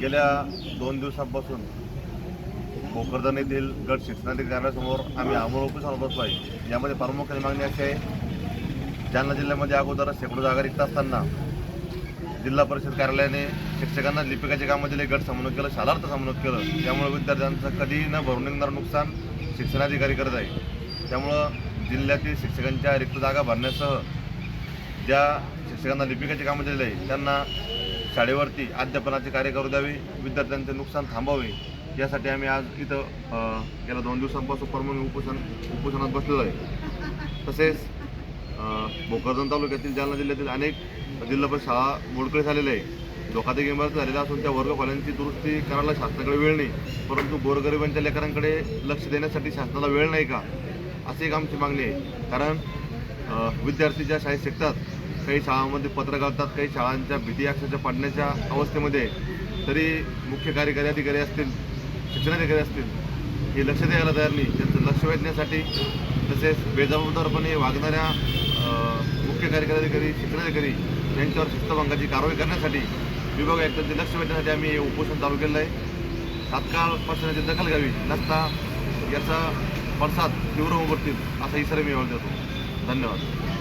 गेल्या दोन दिवसांपासून भोकरदन येथील गट शिक्षणाधिकारी आम्ही आमोल उपोषण बसलो आहे. यामध्ये प्रामुख्याने मागणी अशी आहे जालना जिल्ह्यामध्ये अगोदर शेकडो जागा रिक्त असताना जिल्हा परिषद कार्यालयाने शिक्षकांना लिपिकाचे काम दिले गट समन्वय केलं शालार्थ समन्वय केलं. त्यामुळे विद्यार्थ्यांचं कधी न भरून निघणारं नुकसान शिक्षणाधिकारी करत आहे. त्यामुळं जिल्ह्यातील शिक्षकांच्या रिक्त जागा भरण्यासह ज्या शिक्षकांना लिपिकाचे कामं दिलेले आहे त्यांना शाळेवरती अध्यापनाचे कार्य करू द्यावे विद्यार्थ्यांचे नुकसान थांबावे यासाठी आम्ही आज इथं गेल्या दोन दिवसांपासून परमनंट उपोषण उपोषणात बसलेलो आहे. तसेच भोकरदन तालुक्यातील जालना जिल्ह्यातील अनेक जिल्हा परिषद शाळा मोडकळी झालेल्या आहे धोकादायक इमारत झालेल्या असून त्या वर्गखोल्यांची दुरुस्ती करायला शासनाकडे वेळ नाही. परंतु गोरगरिबांच्या लेकरांकडे लक्ष देण्यासाठी शासनाला वेळ नाही का? अशी एक आमची मागणी आहे. कारण विद्यार्थी ज्या शाळेत शिकतात काही शाळांमध्ये पत्र घालतात काही शाळांच्या भीती अक्षरशः पडण्याच्या अवस्थेमध्ये तरी मुख्य कार्यकारी अधिकारी असतील शिक्षणाधिकारी असतील हे लक्ष द्यायला तयार नाही. त्यांचं लक्ष वेधण्यासाठी तसेच बेजबाबदारपणे वागणाऱ्या मुख्य कार्यकारी अधिकारी शिक्षणाधिकारी यांच्यावर शिस्तभंगाची कारवाई करण्यासाठी विभाग आयुक्तांचे लक्ष वेधण्यासाठी आम्ही हे उपोषण चालू केलं आहे. तात्काळ प्रश्नाची दखल घ्यावी नसता याचा पडसाद तीव्र उमटतील असा इशारा मी देतो धन्यवाद.